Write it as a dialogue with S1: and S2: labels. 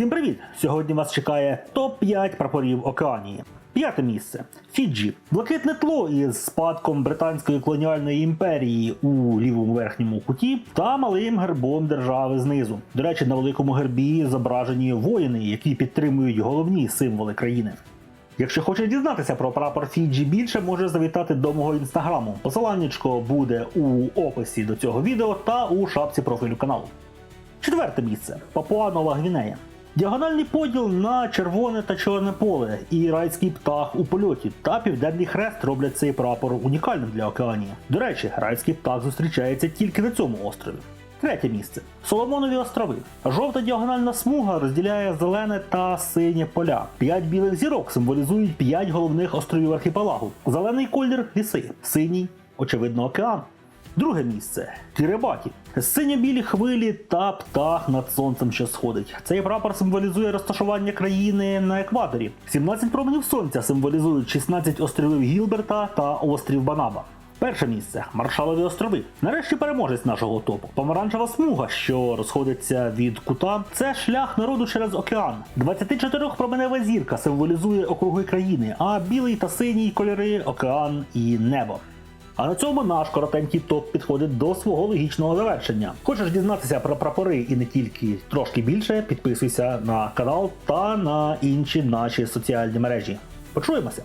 S1: Всім привіт! Сьогодні вас чекає топ-5 прапорів Океанії. П'яте місце Фіджі. Блакитне тло із спадком британської колоніальної імперії у лівому верхньому куті та малим гербом держави знизу. До речі, на великому гербі зображені воїни, які підтримують головні символи країни. Якщо хочеш дізнатися про прапор Фіджі більше, можеш завітати до мого інстаграму. Посиланнячко буде у описі до цього відео та у шапці профілю каналу. Четверте місце Папуа Нова Гвінея. Діагональний поділ на червоне та чорне поле і райський птах у польоті та південний хрест роблять цей прапор унікальним для Океанії. До речі, райський птах зустрічається тільки на цьому острові. Третє місце Соломонові острови. Жовта діагональна смуга розділяє зелене та синє поля. П'ять білих зірок символізують п'ять головних островів архіпелагу. Зелений колір ліси, синій, очевидно, океан. Друге місце Кірибаті. Синьо-білі хвилі та птах над сонцем, що сходить. Цей прапор символізує розташування країни на екваторі. 17 променів сонця символізують 16 островів Гілберта та острів Банаба. Перше місце Маршалові острови. Нарешті переможець нашого топу. Помаранчева смуга, що розходиться від кута, це шлях народу через океан. 24-променева зірка символізує округи країни, а білий та синій кольори океан і небо. А на цьому наш коротенький топ підходить до свого логічного завершення. Хочеш дізнатися про прапори і не тільки трошки більше, підписуйся на канал та на інші наші соціальні мережі. Почуємося!